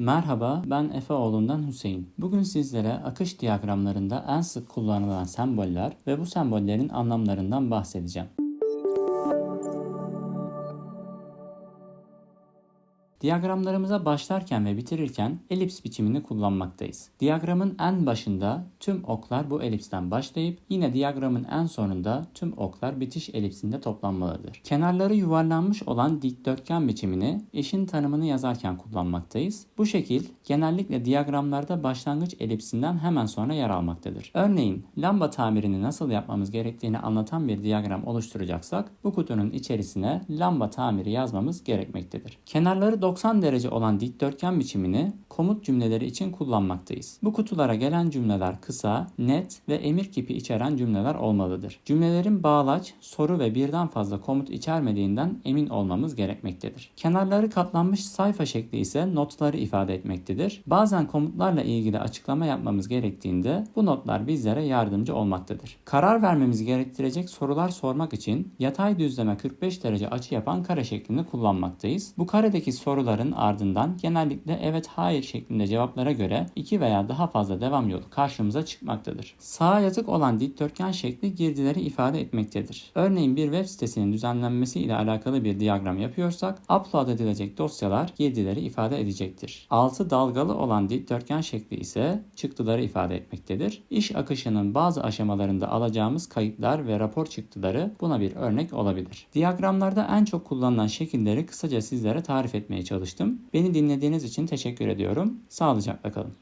Merhaba, ben Efeoğlu'ndan Hüseyin. Bugün sizlere akış diyagramlarında en sık kullanılan semboller ve bu sembollerin anlamlarından bahsedeceğim. Diyagramlarımıza başlarken ve bitirirken elips biçimini kullanmaktayız. Diyagramın en başında tüm oklar bu elipsten başlayıp yine diyagramın en sonunda tüm oklar bitiş elipsinde toplanmalıdır. Kenarları yuvarlanmış olan dikdörtgen biçimini eşin tanımını yazarken kullanmaktayız. Bu şekil genellikle diyagramlarda başlangıç elipsinden hemen sonra yer almaktadır. Örneğin lamba tamirini nasıl yapmamız gerektiğini anlatan bir diyagram oluşturacaksak bu kutunun içerisine lamba tamiri yazmamız gerekmektedir. Kenarları 90 derece olan dikdörtgen biçimini komut cümleleri için kullanmaktayız. Bu kutulara gelen cümleler kısa, net ve emir kipi içeren cümleler olmalıdır. Cümlelerin bağlaç, soru ve birden fazla komut içermediğinden emin olmamız gerekmektedir. Kenarları katlanmış sayfa şekli ise notları ifade etmektedir. Bazen komutlarla ilgili açıklama yapmamız gerektiğinde bu notlar bizlere yardımcı olmaktadır. Karar vermemizi gerektirecek sorular sormak için yatay düzleme 45 derece açı yapan kare şeklini kullanmaktayız. Bu karedeki soruların ardından genellikle evet hayır şeklinde cevaplara göre iki veya daha fazla devam yolu karşımıza çıkmaktadır. Sağa yatık olan dikdörtgen şekli girdileri ifade etmektedir. Örneğin bir web sitesinin düzenlenmesi ile alakalı bir diyagram yapıyorsak upload edilecek dosyalar girdileri ifade edecektir. Altı dalgalı olan dikdörtgen şekli ise çıktıları ifade etmektedir. İş akışının bazı aşamalarında alacağımız kayıtlar ve rapor çıktıları buna bir örnek olabilir. Diyagramlarda en çok kullanılan şekilleri kısaca sizlere tarif etmeye çalıştım. Beni dinlediğiniz için teşekkür ediyorum. Sağlıcakla kalın.